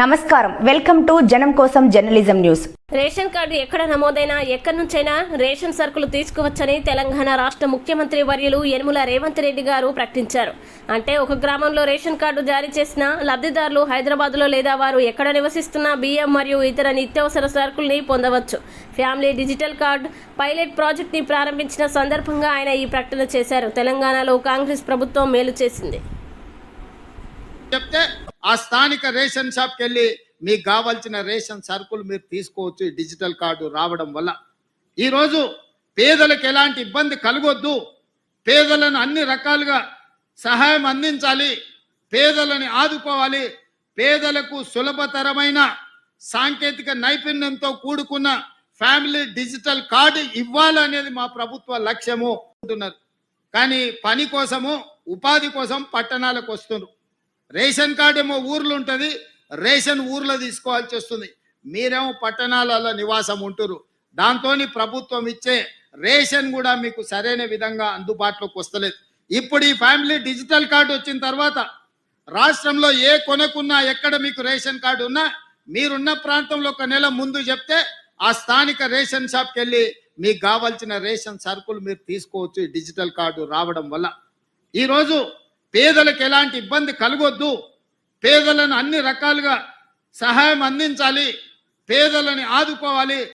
నమస్కారం. Welcome to జనం కోసం జర్నలిజం న్యూస్. రేషన్ కార్డు ఎక్కడ నమోదైనా ఎక్కడి నుంచైనా రేషన్ సరుకులు తీసుకువచ్చని తెలంగాణ రాష్ట్ర ముఖ్యమంత్రి వర్యులు యనుమల రేవంత్ రెడ్డి గారు ప్రకటించారు. అంటే ఒక గ్రామంలో రేషన్ కార్డు జారీ చేసిన లబ్ధిదారులు హైదరాబాద్లో లేదా వారు ఎక్కడ నివసిస్తున్నా బియ్యం మరియు ఇతర నిత్యావసర సరుకుల్ని పొందవచ్చు. ఫ్యామిలీ డిజిటల్ కార్డ్ పైలట్ ప్రాజెక్ట్ని ప్రారంభించిన సందర్భంగా ఆయన ఈ ప్రకటన చేశారు. తెలంగాణలో కాంగ్రెస్ ప్రభుత్వం మేలు చేసింది. చెప్తే ఆ స్థానిక రేషన్ షాప్కి వెళ్ళి మీకు కావాల్సిన రేషన్ సరుకులు మీరు తీసుకోవచ్చు డిజిటల్ కార్డు రావడం వల్ల. ఈరోజు పేదలకు ఎలాంటి ఇబ్బంది కలగొద్దు. పేదలను అన్ని రకాలుగా సహాయం అందించాలి. పేదలని ఆదుకోవాలి. పేదలకు సులభతరమైన సాంకేతిక నైపుణ్యంతో కూడుకున్న ఫ్యామిలీ డిజిటల్ కార్డు ఇవ్వాలనేది మా ప్రభుత్వ లక్ష్యము అంటున్నారు. కానీ పని కోసము ఉపాధి కోసం పట్టణాలకు వస్తున్నారు. రేషన్ కార్డు ఏమో ఊర్లో ఉంటుంది రేషన్ ఊర్లో తీసుకోవాల్సి వస్తుంది. మీరేమో పట్టణాలలో నివాసం ఉంటురు దాంతో ప్రభుత్వం ఇచ్చే రేషన్ కూడా మీకు సరైన విధంగా అందుబాటులోకి వస్తలేదు. ఇప్పుడు ఈ ఫ్యామిలీ డిజిటల్ కార్డు వచ్చిన తర్వాత రాష్ట్రంలో ఏ కొనకున్నా ఎక్కడ మీకు రేషన్ కార్డు ఉన్నా మీరున్న ప్రాంతంలో ఒక నెల ముందు చెప్తే ఆ స్థానిక రేషన్ షాప్కి వెళ్ళి మీకు కావాల్సిన రేషన్ సరుకులు మీరు తీసుకోవచ్చు డిజిటల్ కార్డు రావడం వల్ల. ఈరోజు పేదలకు ఎలాంటి ఇబ్బంది కలగొద్దు. పేదలను అన్ని రకాలుగా సహాయం అందించాలి. పేదలని ఆదుకోవాలి.